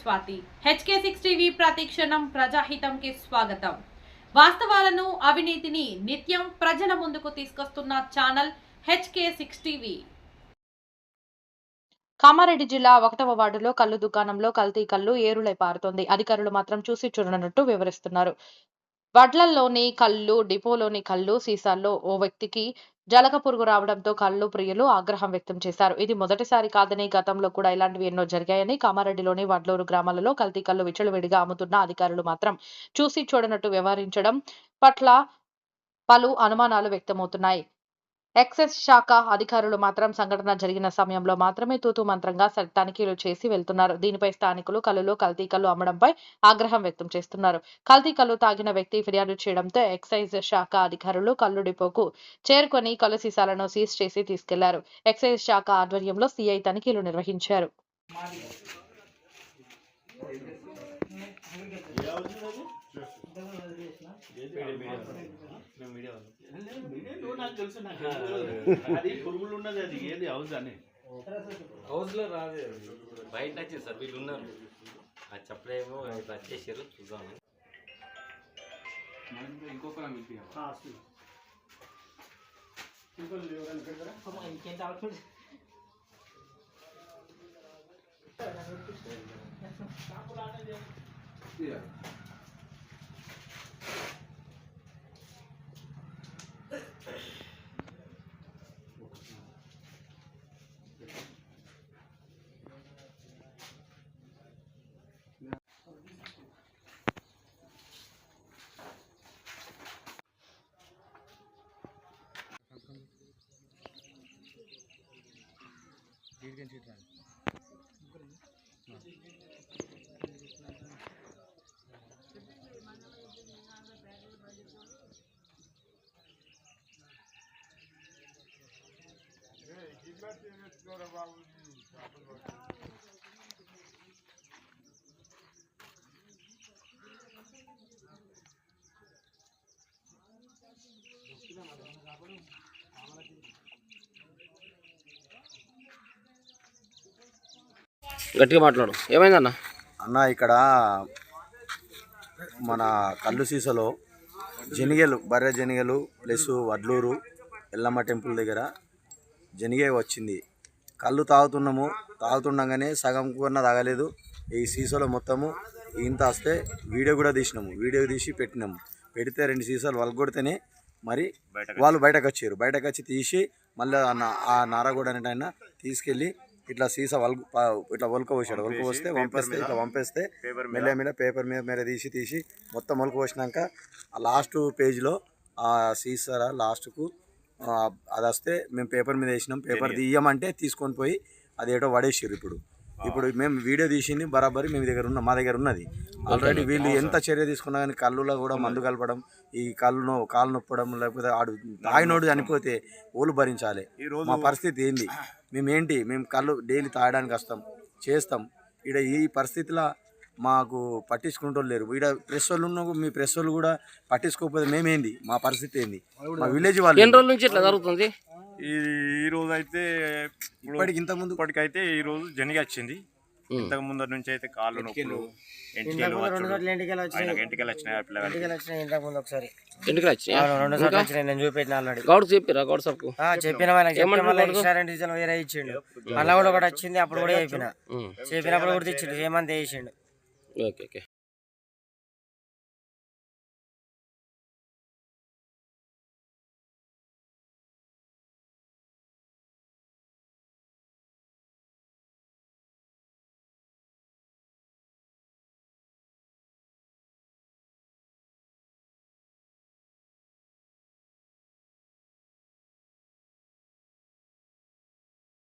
Swathi. HK six TV ప్రతిక్షణం ప్రజాహితంకి స్వాగతం. వాస్తవాలను అవినీతిని నిత్యం ప్రజల ముందుకు తీసుకొస్తున్న channel HK six TV Kamareddy జిల్లా ఒకటవ వార్డులో కళ్ళు దుకాణంలో కల్తీ కళ్ళు ఏరులై పారుతోంది. అధికారులు మాత్రం చూసి చూడనట్టు వివరిస్తున్నారు. వడ్లల్లోని కళ్ళు డిపోలోని కళ్ళు సీసాల్లో ఓ వ్యక్తికి జలక పురుగు రావడంతో కళ్ళు ప్రియులు ఆగ్రహం వ్యక్తం చేశారు. ఇది మొదటిసారి కాదని గతంలో కూడా ఇలాంటివి ఎన్నో జరిగాయని కామారెడ్డిలోని వడ్లూరు గ్రామాలలో కల్తీ కళ్ళు విచ్చలవిడిగా అమ్ముతున్న అధికారులు మాత్రం చూసి చూడనట్టు వ్యవహరించడం పట్ల పలు అనుమానాలు వ్యక్తమవుతున్నాయి. ఎక్సైజ్ శాఖ అధికారులు మాత్రం సంఘటన జరిగిన సమయంలో మాత్రమే తూతు మంత్రంగా తనిఖీలు చేసి వెళ్తున్నారు. దీనిపై స్థానికులు కల్లులో కల్తీ కళ్ళు అమ్మడంపై ఆగ్రహం వ్యక్తం చేస్తున్నారు. కల్తీ కళ్ళు తాగిన వ్యక్తి ఫిర్యాదు చేయడంతో ఎక్సైజ్ శాఖ అధికారులు కల్లు డిపోకు చేరుకొని కల్లు సీసాలను సీజ్ చేసి తీసుకెళ్ళారు. ఎక్సైజ్ శాఖ ఆధ్వర్యంలో సీఐ తనిఖీలు నిర్వహించారు. నాకు తెలుసు నాకు అది పురుగులు ఉన్నది అది ఏది హౌస్ అని హౌస్లో రాదు అది. బయట వచ్చేది సార్ వీళ్ళు ఉన్నారు ఆ చెప్పలేమో ఇట్లా వచ్చేసారు చూద్దాం ఇంకొక డీడ్ కంచి గట్టిగా మాట్లాడు. ఏమైందన్న? అన్న ఇక్కడ మన కళ్ళు సీసలో జనిగలు బర్రె జనిగలు ప్లస్ వడ్లూరు ఎల్లమ్మ టెంపుల్ దగ్గర జనిగే వచ్చింది. కళ్ళు తాగుతున్నాము. తాగుతుండగానే సగం కూడా తాగలేదు. ఈ సీసాలో మొత్తము ఇంత వస్తే వీడియో కూడా తీసినాము. వీడియో తీసి పెట్టినాము. పెడితే రెండు సీసాలు వలగొడితేనే మరి వాళ్ళు బయటకు వచ్చారు బయటకు వచ్చి తీసి మళ్ళీ ఆ నారగూడ అనే ఆయన తీసుకెళ్ళి ఇట్లా సీసా వల్ ఇట్లా ఒలక పోసాడు ఒలక పోస్తే పంపిస్తే ఇట్లా పంపిస్తే మెల్ల మీద పేపర్ మీద మీద తీసి తీసి మొత్తం ఒలక పోసినాక ఆ లాస్ట్ పేజ్లో ఆ సీసా లాస్ట్కు అది వస్తే మేము పేపర్ మీద వేసినాం. పేపర్ తీయమంటే తీసుకొని పోయి అది ఏటో పడేసారు ఇప్పుడు ఇప్పుడు మేము వీడియో తీసింది బరాబరి మేము దగ్గర ఉన్న మా దగ్గర ఉన్నది. ఆల్రెడీ వీళ్ళు ఎంత చర్య తీసుకున్నా కానీ కళ్ళులో కూడా మందు కలపడం ఈ కళ్ళు కాళ్ళు నొప్పడం లేకపోతే ఆడు తాగినోడు చనిపోతే ఓలు భరించాలి. మా పరిస్థితి ఏంది? మేము ఏంటి మేము కళ్ళు డైలీ తాగడానికి వస్తాం చేస్తాం. ఇక్కడ ఈ పరిస్థితిలో మాకు పట్టించుకుంటూ లేరు. ఇక్కడ ప్రెస్ వాళ్ళు ఉన్న మీ ప్రెస్ వాళ్ళు కూడా పట్టించుకోకపోతే మేమేంది? మా పరిస్థితి ఏంది? మా విలేజ్ వాళ్ళు ఎన్ని రోజుల నుంచి ఇట్లా జరుగుతుంది? ఈ రోజు అయితే ఇప్పటికి ఇంత ముందు ఇప్పటికైతే ఈ రోజు జనిగి వచ్చింది. ఇంతకు ముందర నుంచి అయితే కాళ్ళు నొప్పులు ఎంటికలు వచ్చుడు. ఆయనకు ఎంటికలు వచ్చినాయి ఒకసారి. రెండు సార్లు నేను చూపెట్టిన ఆల్రెడీ. గౌడు చెప్పిరా గౌడు సార్కు. ఆ, చెప్పిన వాళ్ళకి చెప్పిన ఏమన్నారు వాళ్ళకి వాడు? ఇన్సూరెన్స్ డీజిల్ వేరే ఇచ్చిండు. అలా కూడా ఒకటి వచ్చింది అప్పుడు కూడా చెప్పిన. చెప్పినప్పుడు కూడా ఇచ్చిండు ఏమంత వేసిండు ಓಕೆ ಓಕೆ